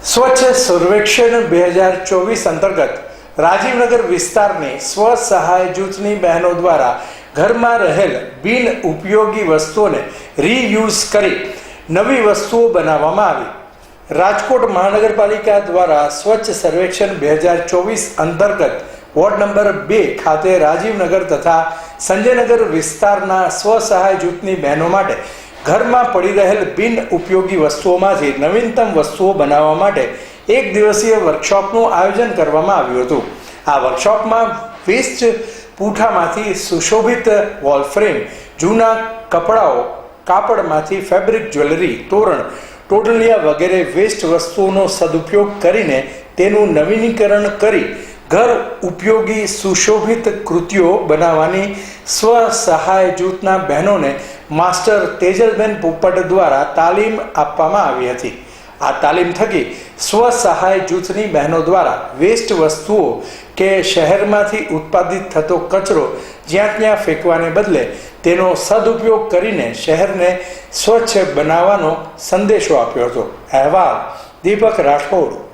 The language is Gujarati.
સ્વચ્છ સર્વેક્ષણ બે હજાર ચોવીસ અંતર્ગત રાજીવનગર વિસ્તારની સ્વ સહાય જૂથની બહેનો દ્વારા ઘરમાં રહેલ બિન ઉપયોગી વસ્તુઓને રીયુઝ કરી નવી વસ્તુઓ બનાવવામાં આવી. રાજકોટ મહાનગરપાલિકા દ્વારા સ્વચ્છ સર્વેક્ષણ બે હજાર ચોવીસ અંતર્ગત વોર્ડ નંબર બે ખાતે રાજીવનગર તથા સંજયનગર વિસ્તારના સ્વ સહાય જૂથની બહેનો માટે ઘરમાં પડી રહેલ બિન ઉપયોગી વસ્તુઓમાંથી નવીનતમ વસ્તુઓ બનાવવા માટે એક દિવસીય વર્કશોપનું આયોજન કરવામાં આવ્યું હતું. આ વર્કશોપમાં વેસ્ટ પૂઠામાંથી સુશોભિત વોલફ્રેમ જૂના કપડાઓ, કાપડમાંથી ફેબ્રિક જ્વેલરી તોરણ ટોટલિયા વગેરે વેસ્ટ વસ્તુઓનો સદુપયોગ કરીને તેનું નવીનીકરણ કરી ઘર ઉપયોગી સુશોભિત કૃતિઓ બનાવવાની સ્વ સહાય જૂથના બહેનોને માસ્ટર તેજલબેન પોપટ દ્વારા તાલીમ આપવામાં આવી હતી. આ તાલીમ થકી સ્વ સહાય જૂથની બહેનો દ્વારા વેસ્ટ વસ્તુઓ કે શહેરમાંથી ઉત્પાદિત થતો કચરો જ્યાં ત્યાં ફેંકવાને બદલે તેનો સદુપયોગ કરીને શહેરને સ્વચ્છ બનાવવાનો સંદેશો આપ્યો હતો. અહેવાલ દીપક રાઠોડ